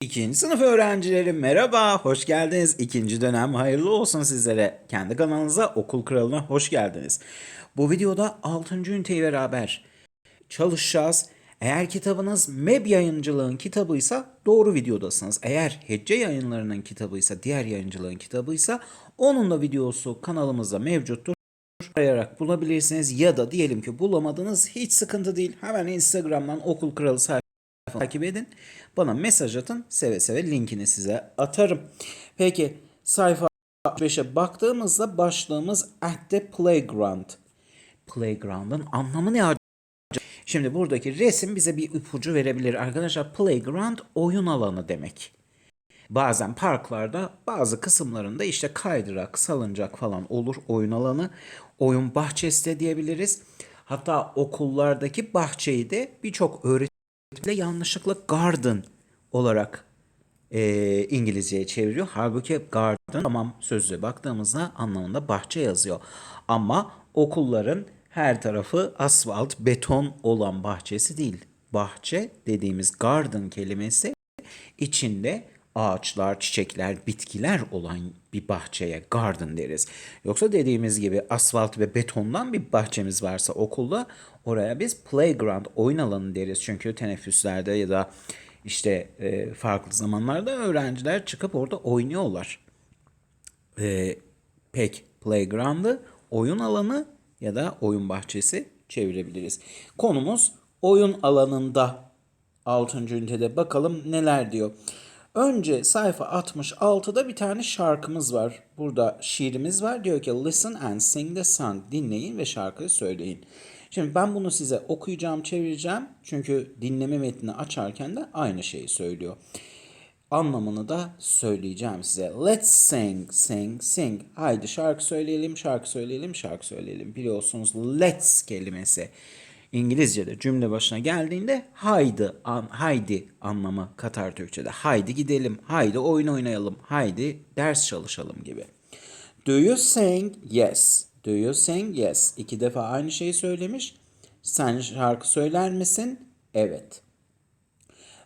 İkinci sınıf öğrencileri merhaba, hoş geldiniz. İkinci dönem hayırlı olsun sizlere. Kendi kanalınıza Okul Kralı'na hoş geldiniz. Bu videoda 6. üniteyi beraber çalışacağız. Eğer kitabınız MEB yayıncılığın kitabıysa doğru videodasınız. Eğer Hecce yayınlarının kitabıysa, diğer yayıncılığın kitabıysa onun da videosu kanalımızda mevcuttur arayarak bulabilirsiniz ya da diyelim ki bulamadınız hiç sıkıntı değil. Hemen Instagram'dan Okul Kralı sayfasını takip edin. Bana mesaj atın. Seve seve linkini size atarım. Peki sayfa 5'e baktığımızda başlığımız at the playground. Playground'ın anlamı ne acaba? Şimdi buradaki resim bize bir ipucu verebilir. Arkadaşlar playground oyun alanı demek. Bazen parklarda bazı kısımlarında işte kaydırak, salıncak falan olur oyun alanı. Oyun bahçesi de diyebiliriz. Hatta okullardaki bahçeyi de birçok öğretmenle yanlışlıkla garden olarak e, İngilizceye çeviriyor. Halbuki garden tamam sözlüğe baktığımızda anlamında bahçe yazıyor. Ama okulların her tarafı asfalt, beton olan bahçesi değil. Bahçe dediğimiz garden kelimesi içinde ağaçlar, çiçekler, bitkiler olan bir bahçeye garden deriz. Yoksa dediğimiz gibi asfalt ve betondan bir bahçemiz varsa okulda oraya biz playground, oyun alanı deriz. Çünkü teneffüslerde ya da işte e, farklı zamanlarda öğrenciler çıkıp orada oynuyorlar. E, pek playground'ı oyun alanı ya da oyun bahçesi çevirebiliriz. Konumuz oyun alanında 6. ünitede bakalım neler diyor. Önce sayfa 66'da bir tane şarkımız var. Burada şiirimiz var. Diyor ki listen and sing the song. Dinleyin ve şarkıyı söyleyin. Şimdi ben bunu size okuyacağım, çevireceğim. Çünkü dinleme metnini açarken de aynı şeyi söylüyor. Anlamını da söyleyeceğim size. Let's sing, sing, sing. Haydi şarkı söyleyelim, şarkı söyleyelim, şarkı söyleyelim. Biliyorsunuz let's kelimesi İngilizce'de cümle başına geldiğinde haydi, an, haydi anlamı katar Türkçe'de. Haydi gidelim, haydi oyun oynayalım, haydi ders çalışalım gibi. Do you sing? Yes. Do you sing? Yes. İki defa aynı şeyi söylemiş. Sen şarkı söyler misin? Evet.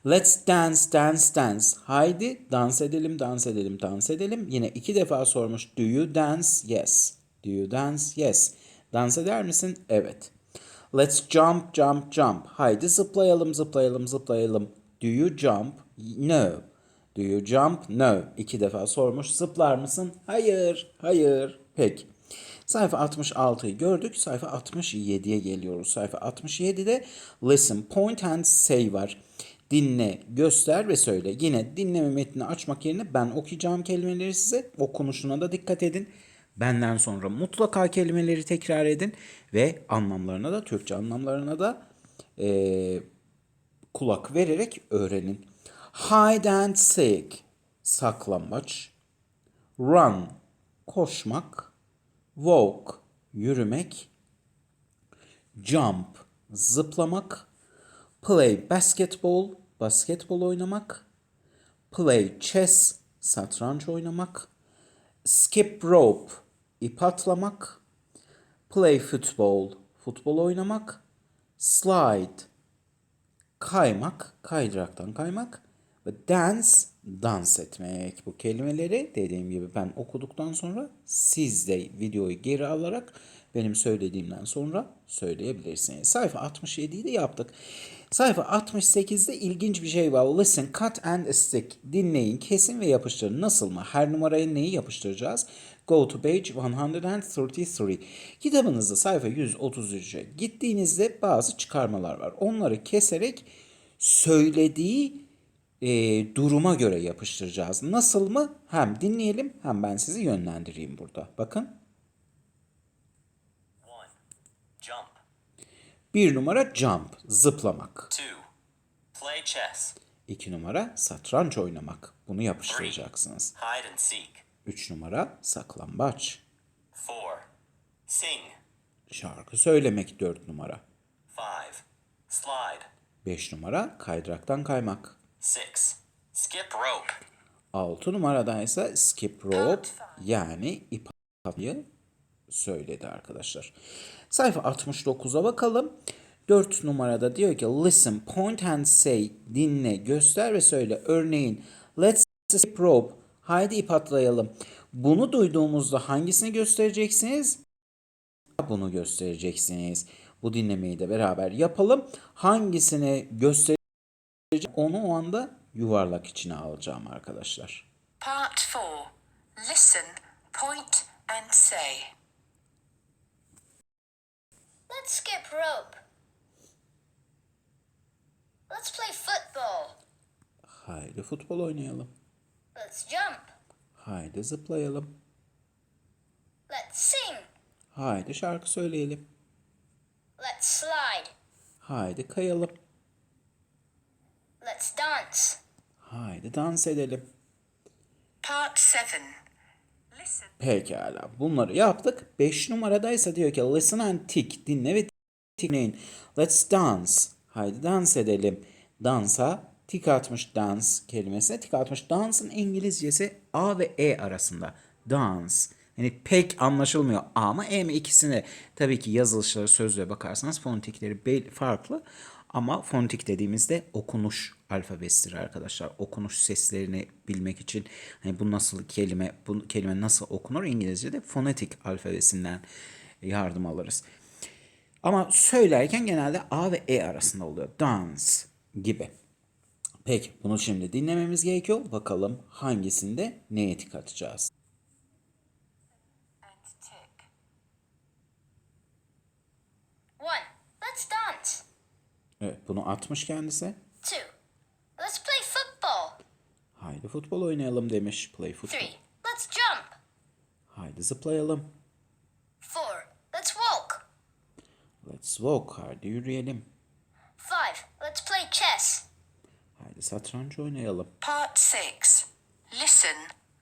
Let's dance, dance, dance. Haydi dans edelim, dans edelim, dans edelim. Yine iki defa sormuş. Do you dance? Yes. Do you dance? Yes. Dans eder misin? Evet. Let's jump, jump, jump. Haydi zıplayalım, zıplayalım, zıplayalım. Do you jump? No. Do you jump? No. İki defa sormuş. Zıplar mısın? Hayır, hayır. Peki. Sayfa 66'yı gördük. Sayfa 67'ye geliyoruz. Sayfa 67'de listen, point and say var. Dinle, göster ve söyle. Yine dinleme metnini açmak yerine ben okuyacağım kelimeleri size. Okunuşuna da dikkat edin. Benden sonra mutlaka kelimeleri tekrar edin ve anlamlarına da, Türkçe anlamlarına da eee, kulak vererek öğrenin. Hide and seek, saklambaç. Run, koşmak. Walk, yürümek. Jump, zıplamak. Play basketball, basketbol oynamak. Play chess, satranç oynamak. Skip rope, ip atlamak. Play football, futbol oynamak. Slide, kaymak, kaydıraktan kaymak. Ve dance, dans etmek. Bu kelimeleri dediğim gibi ben okuduktan sonra siz de videoyu geri alarak benim söylediğimden sonra söyleyebilirsiniz. Sayfa 67'yi de yaptık. Sayfa 68'de ilginç bir şey var. Listen, cut and stick. Dinleyin, kesin ve yapıştırın. Nasıl mı? Her numaraya neyi yapıştıracağız? Go to page 133. Kitabınızda sayfa 133'e gittiğinizde bazı çıkarmalar var. Onları keserek söylediği e, duruma göre yapıştıracağız. Nasıl mı? Hem dinleyelim hem ben sizi yönlendireyim burada. Bakın. One, jump. Bir numara jump, zıplamak. Two, play chess. İki numara satranç oynamak. Bunu yapıştıracaksınız. Hide and seek. Üç numara saklambaç. Four, sing. Şarkı söylemek dört numara. Five, slide. Beş numara kaydıraktan kaymak. Six, skip rope. Altı numarada ise skip rope yani ip atmayı söyledi arkadaşlar. Sayfa 69'a bakalım. 4 numarada diyor ki listen, point and say, dinle, göster ve söyle. Örneğin let's skip rope, haydi ip atlayalım. Bunu duyduğumuzda hangisini göstereceksiniz? Bunu göstereceksiniz. Bu dinlemeyi de beraber yapalım. Hangisini göstereceğim onu o anda yuvarlak içine alacağım arkadaşlar. Part 4. Listen, point and say. Let's skip rope. Let's play football. Haydi futbol oynayalım. Let's jump. Haydi zıplayalım. Let's sing. Haydi şarkı söyleyelim. Let's slide. Haydi kayalım. Let's dance. Haydi dans edelim. Part 7. Listen, Pekala. Bunları yaptık. 5 numaradaysa diyor ki listen and tick. Dinle ve tikleyin. Let's dance. Haydi dans edelim. Dansa tik atmış dance kelimesine tik atmış. Dansın İngilizcesi A ve E arasında. Dance. Yani pek anlaşılmıyor A mı E mi ikisine. Tabii ki yazılışları sözlüğe bakarsanız fonetikleri farklı. Ama fonetik dediğimizde okunuş alfabesidir arkadaşlar. Okunuş seslerini bilmek için hani bu nasıl kelime, bu kelime nasıl okunur İngilizce'de fonetik alfabesinden yardım alırız. Ama söylerken genelde A ve E arasında oluyor. Dance gibi. Peki bunu şimdi dinlememiz gerekiyor. Bakalım hangisinde neye and tick. One. Let's dance. Evet bunu atmış kendisi. Two. Let's play football. Haydi futbol oynayalım demiş. Play futbol. Three. Let's jump. Haydi zıplayalım. Four. Let's walk. Let's walk. Haydi yürüyelim. Five. Let's play chess. Haydi satranç oynayalım. Part 6. Listen,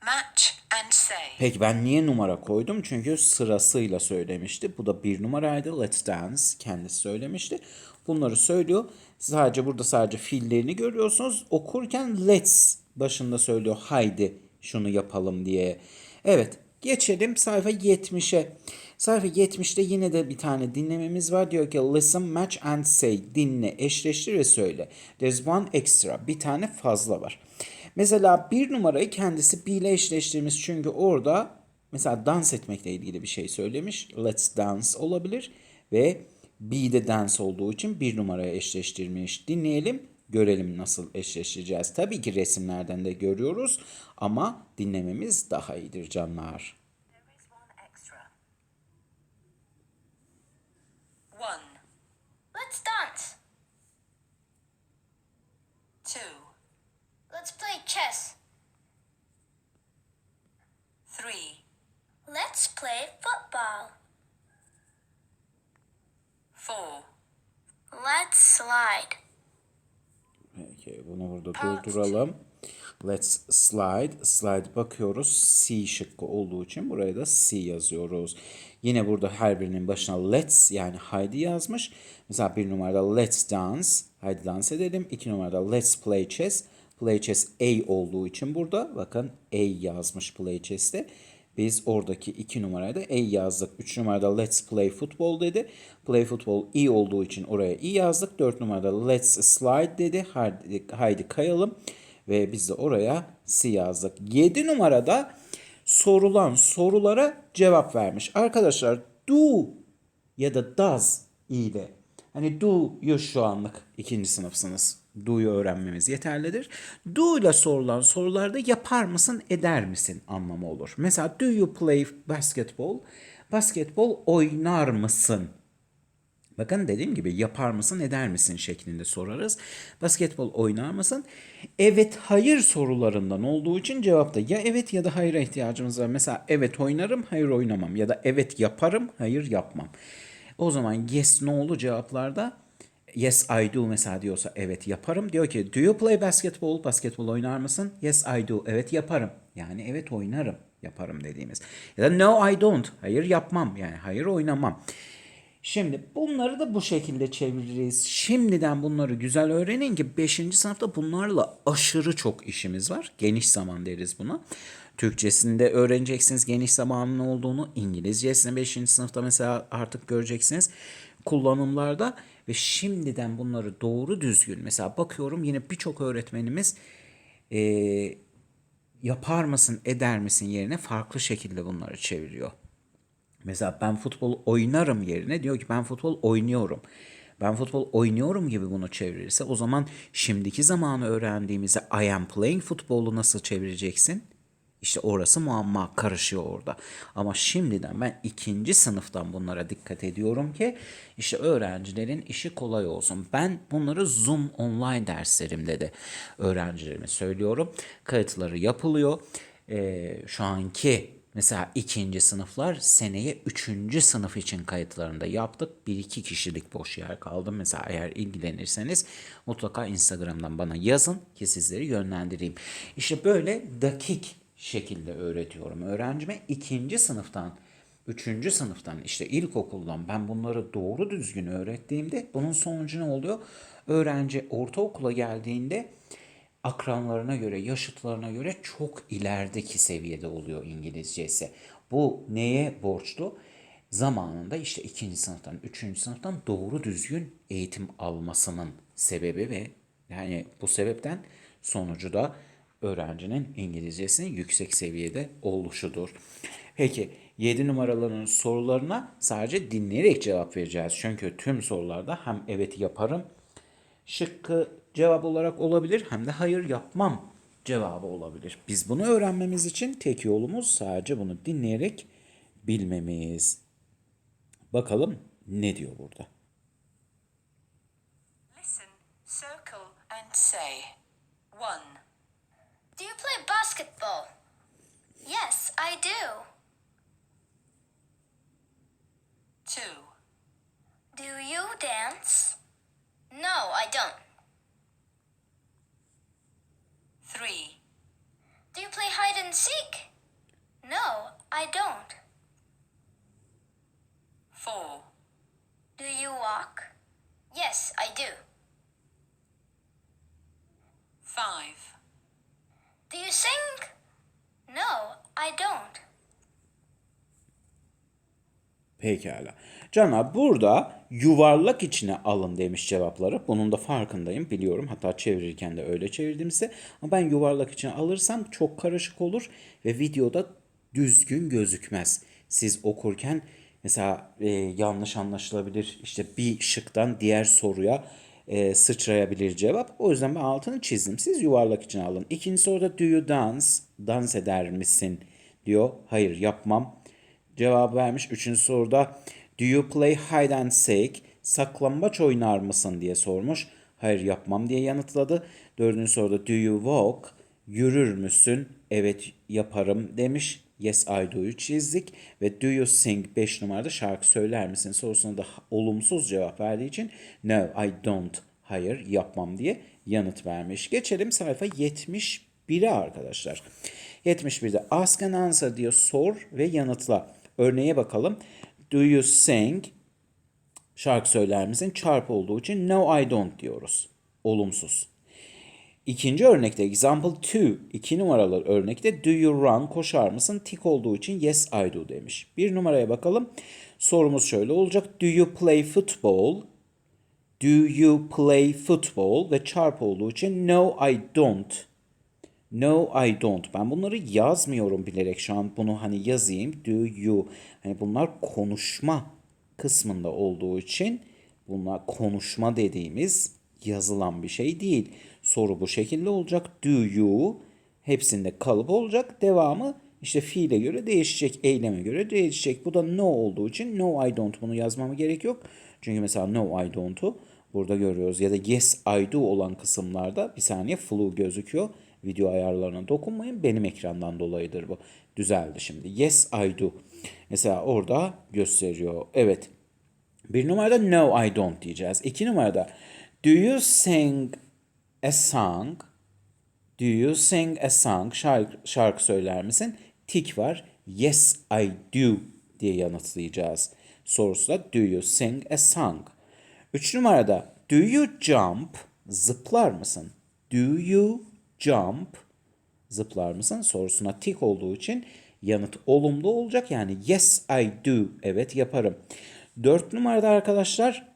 match and say. Peki ben niye numara koydum? Çünkü sırasıyla söylemişti. Bu da bir numaraydı. Let's dance. Kendisi söylemişti. Bunları söylüyor. Sadece burada sadece fiillerini görüyorsunuz. Okurken let's başında söylüyor. Haydi şunu yapalım diye. Evet geçelim sayfa 70'e. Sayfa 70'te yine de bir tane dinlememiz var. Diyor ki listen, match and say. Dinle, eşleştir ve söyle. There's one extra. Bir tane fazla var. Mesela bir numarayı kendisi bir ile eşleştirmiş. Çünkü orada mesela dans etmekle ilgili bir şey söylemiş. Let's dance olabilir. Ve be de dance olduğu için bir numaraya eşleştirmiş. Dinleyelim, görelim nasıl eşleştireceğiz. Tabii ki resimlerden de görüyoruz ama dinlememiz daha iyidir canlar. There is one extra. 1, Let's dance. 2, Let's play chess. 3, Let's play football. 4, Let's slide. Peki bunu burada durduralım. Let's slide. Slide bakıyoruz. C şıkkı olduğu için buraya da C yazıyoruz. Yine burada her birinin başına let's yani haydi yazmış. Mesela bir numarada let's dance. Haydi dans edelim. İki numarada let's play chess. Play chess A olduğu için burada bakın A yazmış play chess'te. Biz oradaki iki numaraya da A yazdık. Üç numarada let's play football dedi. Play football E olduğu için oraya E yazdık. Dört numarada let's slide dedi. Haydi, haydi kayalım. Ve biz de oraya C yazdık. Yedi numarada sorulan sorulara cevap vermiş. Arkadaşlar do ya da does ile hani do'yu şu anlık ikinci sınıfsınız. Do'yu öğrenmemiz yeterlidir. Do ile sorulan sorularda yapar mısın, eder misin anlamı olur. Mesela do you play basketball? Basketbol oynar mısın? Bakın dediğim gibi yapar mısın eder misin şeklinde sorarız. Basketbol oynar mısın? Evet hayır sorularından olduğu için cevapta ya evet ya da hayıra ihtiyacımız var. Mesela evet oynarım hayır oynamam ya da evet yaparım hayır yapmam. O zaman yes no'lu cevaplarda yes I do mesela diyorsa evet yaparım. Diyor ki do you play basketball? Basketbol oynar mısın? Yes I do. Evet yaparım. Yani evet oynarım yaparım dediğimiz. Ya da no I don't. Hayır yapmam. Yani hayır oynamam. Şimdi bunları da bu şekilde çeviririz. Şimdiden bunları güzel öğrenin ki 5. sınıfta bunlarla aşırı çok işimiz var. Geniş zaman deriz buna. Türkçesinde öğreneceksiniz geniş zamanın olduğunu. İngilizcesini 5. sınıfta mesela artık göreceksiniz. Kullanımlarda ve şimdiden bunları doğru düzgün mesela bakıyorum yine birçok öğretmenimiz eee, yapar mısın eder misin yerine farklı şekilde bunları çeviriyor. Mesela ben futbol oynarım yerine diyor ki ben futbol oynuyorum. Ben futbol oynuyorum gibi bunu çevirirse o zaman şimdiki zamanı öğrendiğimizde I am playing futbolu nasıl çevireceksin? İşte orası muamma karışıyor orada. Ama şimdiden ben ikinci sınıftan bunlara dikkat ediyorum ki işte öğrencilerin işi kolay olsun. Ben bunları Zoom online derslerimde de öğrencilerime söylüyorum. Kayıtları yapılıyor. Ee, şu anki Mesela ikinci sınıflar seneye üçüncü sınıf için kayıtlarında yaptık. Bir iki kişilik boş yer kaldı. Mesela eğer ilgilenirseniz mutlaka Instagram'dan bana yazın ki sizleri yönlendireyim. İşte böyle dakik şekilde öğretiyorum öğrencime. ikinci sınıftan, üçüncü sınıftan işte ilkokuldan ben bunları doğru düzgün öğrettiğimde bunun sonucu ne oluyor? Öğrenci ortaokula geldiğinde akranlarına göre, yaşıtlarına göre çok ilerideki seviyede oluyor İngilizcesi. Bu neye borçlu? Zamanında işte ikinci sınıftan, üçüncü sınıftan doğru düzgün eğitim almasının sebebi ve yani bu sebepten sonucu da öğrencinin İngilizcesinin yüksek seviyede oluşudur. Peki 7 numaraların sorularına sadece dinleyerek cevap vereceğiz. Çünkü tüm sorularda hem evet yaparım şıkkı cevap olarak olabilir hem de hayır yapmam cevabı olabilir. Biz bunu öğrenmemiz için tek yolumuz sadece bunu dinleyerek bilmemiz. Bakalım ne diyor burada? Listen, circle, and say. 1. Do you play basketball? Yes, I do. 2. Do you dance? No, I don't. 3. Do you play hide and seek? Pekala. Canlar burada yuvarlak içine alın demiş cevapları. Bunun da farkındayım biliyorum. Hatta çevirirken de öyle çevirdim size. Ama ben yuvarlak içine alırsam çok karışık olur ve videoda düzgün gözükmez. Siz okurken mesela e, yanlış anlaşılabilir. İşte bir şıktan diğer soruya e, sıçrayabilir cevap. O yüzden ben altını çizdim. Siz yuvarlak içine alın. İkinci soruda do you dance? Dans eder misin? diyor. Hayır yapmam cevap vermiş. Üçüncü soruda do you play hide and seek? Saklambaç oynar mısın diye sormuş. Hayır yapmam diye yanıtladı. Dördüncü soruda do you walk? Yürür müsün? Evet yaparım demiş. Yes I do'yu çizdik. Ve do you sing 5 numarada şarkı söyler misin sorusuna da olumsuz cevap verdiği için no I don't. Hayır yapmam diye yanıt vermiş. Geçelim sayfa 71'e arkadaşlar. 71'de ask and answer diyor sor ve yanıtla. Örneğe bakalım. Do you sing? Şarkı söyler misin? Çarpı olduğu için no I don't diyoruz. Olumsuz. İkinci örnekte example 2 iki numaralı örnekte do you run koşar mısın? Tik olduğu için yes I do demiş. Bir numaraya bakalım. Sorumuz şöyle olacak. Do you play football? Do you play football? Ve çarpı olduğu için no I don't. No I don't. Ben bunları yazmıyorum bilerek şu an bunu hani yazayım. Do you. Hani bunlar konuşma kısmında olduğu için bunlar konuşma dediğimiz yazılan bir şey değil. Soru bu şekilde olacak. Do you hepsinde kalıp olacak. Devamı işte fiile göre değişecek, eyleme göre değişecek. Bu da no olduğu için no I don't bunu yazmama gerek yok. Çünkü mesela no I don't'u burada görüyoruz. Ya da yes I do olan kısımlarda bir saniye flu gözüküyor. Video ayarlarına dokunmayın. Benim ekrandan dolayıdır bu. Düzeldi şimdi. Yes I do. Mesela orada gösteriyor. Evet. Bir numarada no I don't diyeceğiz. İki numarada do you sing a song? Do you sing a song? Şarkı, şarkı söyler misin? Tik var. Yes I do diye yanıtlayacağız. Sorusu da do you sing a song? Üç numarada do you jump? Zıplar mısın? Do you jump? Zıplar mısın? Sorusuna tik olduğu için yanıt olumlu olacak. Yani yes I do. Evet yaparım. Dört numarada arkadaşlar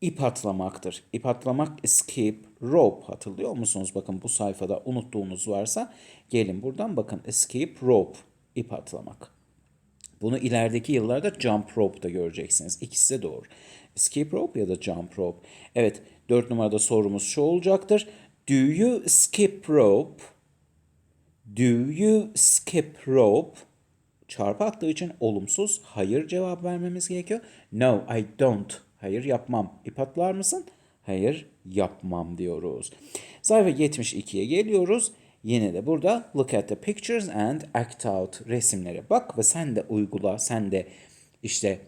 ip atlamaktır. İp atlamak escape rope hatırlıyor musunuz? Bakın bu sayfada unuttuğunuz varsa gelin buradan bakın escape rope ip atlamak. Bunu ilerideki yıllarda jump rope da göreceksiniz. İkisi de doğru. Escape rope ya da jump rope. Evet, dört numarada sorumuz şu olacaktır. Do you skip rope? Do you skip rope? Çarpı attığı için olumsuz hayır cevap vermemiz gerekiyor. No, I don't. Hayır yapmam. İp atlar mısın? Hayır yapmam diyoruz. Sayfa 72'ye geliyoruz. Yine de burada look at the pictures and act out resimlere bak ve sen de uygula. Sen de işte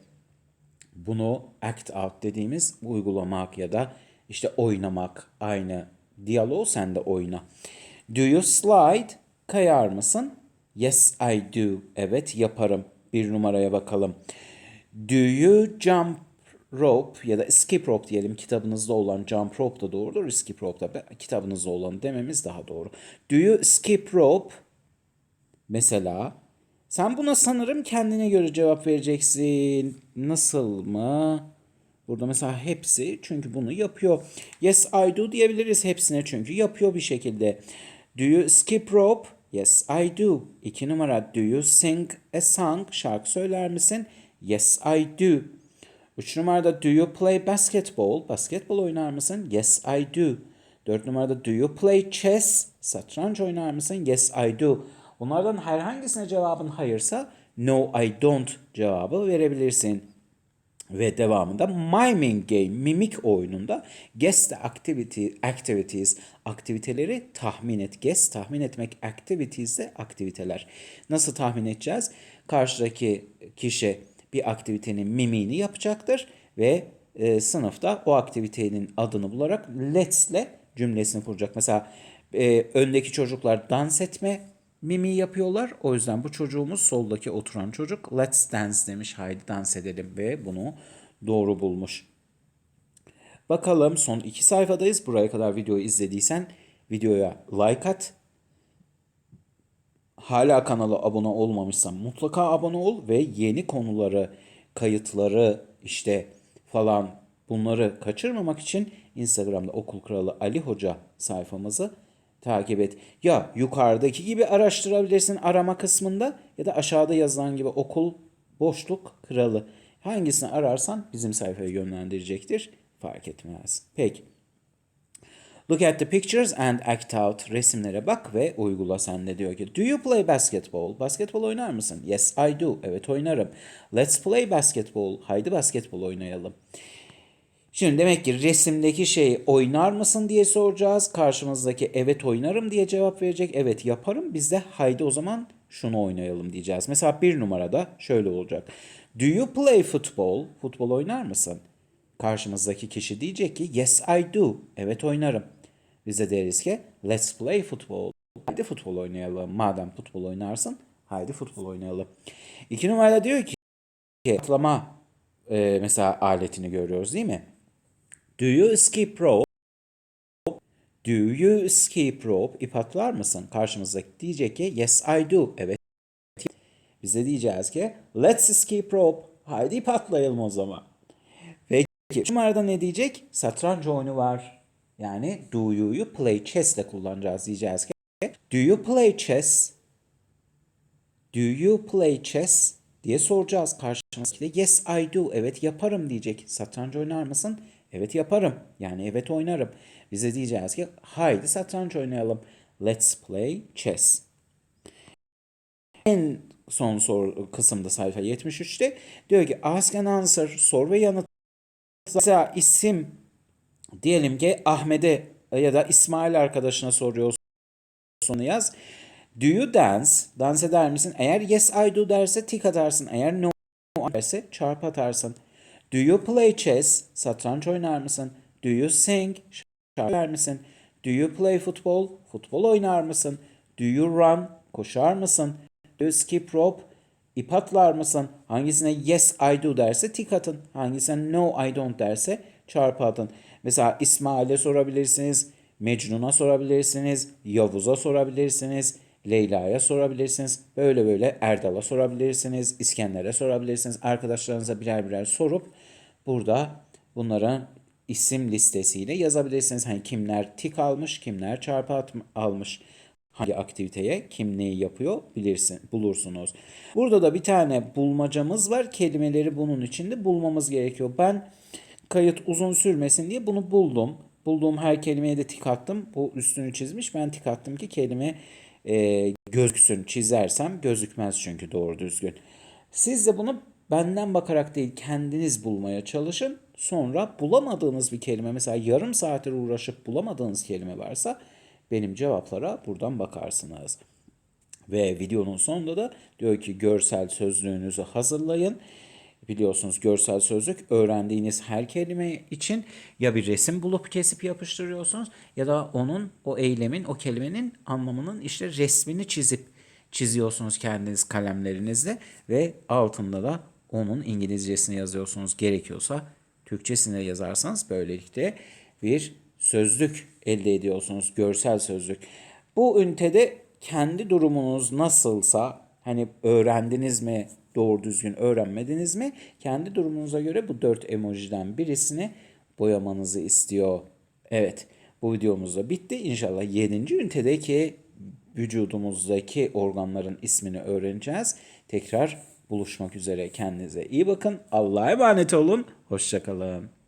bunu act out dediğimiz uygulamak ya da işte oynamak aynı diyaloğu sen de oyna. Do you slide? Kayar mısın? Yes I do. Evet yaparım. Bir numaraya bakalım. Do you jump rope ya da skip rope diyelim kitabınızda olan jump rope da doğrudur. Skip rope da kitabınızda olan dememiz daha doğru. Do you skip rope? Mesela sen buna sanırım kendine göre cevap vereceksin. Nasıl mı? Burada mesela hepsi çünkü bunu yapıyor. Yes I do diyebiliriz hepsine çünkü yapıyor bir şekilde. Do you skip rope? Yes I do. İki numara. Do you sing a song? Şarkı söyler misin? Yes I do. Üç numarada do you play basketball? Basketbol oynar mısın? Yes I do. Dört numarada do you play chess? Satranç oynar mısın? Yes I do. Bunlardan herhangisine cevabın hayırsa no I don't cevabı verebilirsin. Ve devamında miming game, mimik oyununda guess activity, activities, aktiviteleri tahmin et. Guess tahmin etmek, activities de aktiviteler. Nasıl tahmin edeceğiz? Karşıdaki kişi bir aktivitenin mimiğini yapacaktır ve e, sınıfta o aktivitenin adını bularak let's'le cümlesini kuracak. Mesela e, öndeki çocuklar dans etme mimiği yapıyorlar. O yüzden bu çocuğumuz soldaki oturan çocuk let's dance demiş. Haydi dans edelim ve bunu doğru bulmuş. Bakalım son iki sayfadayız. Buraya kadar videoyu izlediysen videoya like at. Hala kanala abone olmamışsan mutlaka abone ol ve yeni konuları, kayıtları işte falan bunları kaçırmamak için Instagram'da Okul Kralı Ali Hoca sayfamızı takip et. Ya yukarıdaki gibi araştırabilirsin arama kısmında ya da aşağıda yazılan gibi okul boşluk kralı. Hangisini ararsan bizim sayfaya yönlendirecektir. Fark etmez. Peki. Look at the pictures and act out. Resimlere bak ve uygula sen de diyor ki. Do you play basketball? Basketbol oynar mısın? Yes I do. Evet oynarım. Let's play basketball. Haydi basketbol oynayalım. Şimdi demek ki resimdeki şeyi oynar mısın diye soracağız. Karşımızdaki evet oynarım diye cevap verecek. Evet yaparım. Biz de haydi o zaman şunu oynayalım diyeceğiz. Mesela bir numarada şöyle olacak. Do you play football? Futbol oynar mısın? Karşımızdaki kişi diyecek ki yes I do. Evet oynarım. Biz de deriz ki let's play football. Haydi futbol oynayalım. Madem futbol oynarsın haydi futbol oynayalım. İki numarada diyor ki atlama e, mesela aletini görüyoruz değil mi? Do you skip rope? Do you skip rope? İp atlar mısın? Karşımızdaki diyecek ki yes I do. Evet. Biz de diyeceğiz ki let's skip rope. Haydi ip atlayalım o zaman. Peki şu numarada ne diyecek? Satranç oyunu var. Yani do you'yu play chess ile kullanacağız diyeceğiz ki do you play chess? Do you play chess? diye soracağız karşımızdaki de yes I do. Evet yaparım diyecek. Satranç oynar mısın? Evet yaparım. Yani evet oynarım. Bize diyeceğiz ki haydi satranç oynayalım. Let's play chess. En son soru kısımda sayfa 73'te diyor ki ask and answer sor ve yanıt. Mesela isim diyelim ki Ahmet'e ya da İsmail arkadaşına soruyorsun onu yaz. Do you dance? Dans eder misin? Eğer yes I do derse tik atarsın. Eğer no derse çarpı atarsın. Do you play chess? Satranç oynar mısın? Do you sing? Şarkı söyler misin? Do you play football? Futbol oynar mısın? Do you run? Koşar mısın? Do you skip rope? İp atlar mısın? Hangisine yes I do derse tik atın. Hangisine no I don't derse çarpı atın. Mesela İsmail'e sorabilirsiniz. Mecnun'a sorabilirsiniz. Yavuz'a sorabilirsiniz. Leyla'ya sorabilirsiniz. Böyle böyle Erdal'a sorabilirsiniz. İskender'e sorabilirsiniz. Arkadaşlarınıza birer birer sorup burada bunların isim listesiyle yazabilirsiniz. Hani kimler tik almış, kimler çarpı almış, hangi aktiviteye kim neyi yapıyor bilirsin, bulursunuz. Burada da bir tane bulmacamız var. Kelimeleri bunun içinde bulmamız gerekiyor. Ben kayıt uzun sürmesin diye bunu buldum. Bulduğum her kelimeye de tik attım. Bu üstünü çizmiş. Ben tik attım ki kelime e, gözüksün. Çizersem gözükmez çünkü doğru düzgün. Siz de bunu benden bakarak değil kendiniz bulmaya çalışın. Sonra bulamadığınız bir kelime mesela yarım saattir uğraşıp bulamadığınız kelime varsa benim cevaplara buradan bakarsınız. Ve videonun sonunda da diyor ki görsel sözlüğünüzü hazırlayın. Biliyorsunuz görsel sözlük öğrendiğiniz her kelime için ya bir resim bulup kesip yapıştırıyorsunuz ya da onun o eylemin o kelimenin anlamının işte resmini çizip çiziyorsunuz kendiniz kalemlerinizle ve altında da onun İngilizcesini yazıyorsunuz gerekiyorsa Türkçesini yazarsanız böylelikle bir sözlük elde ediyorsunuz görsel sözlük. Bu ünitede kendi durumunuz nasılsa hani öğrendiniz mi doğru düzgün öğrenmediniz mi kendi durumunuza göre bu dört emojiden birisini boyamanızı istiyor. Evet bu videomuz da bitti. İnşallah 7. ünitedeki vücudumuzdaki organların ismini öğreneceğiz. Tekrar buluşmak üzere kendinize iyi bakın. Allah'a emanet olun. Hoşçakalın.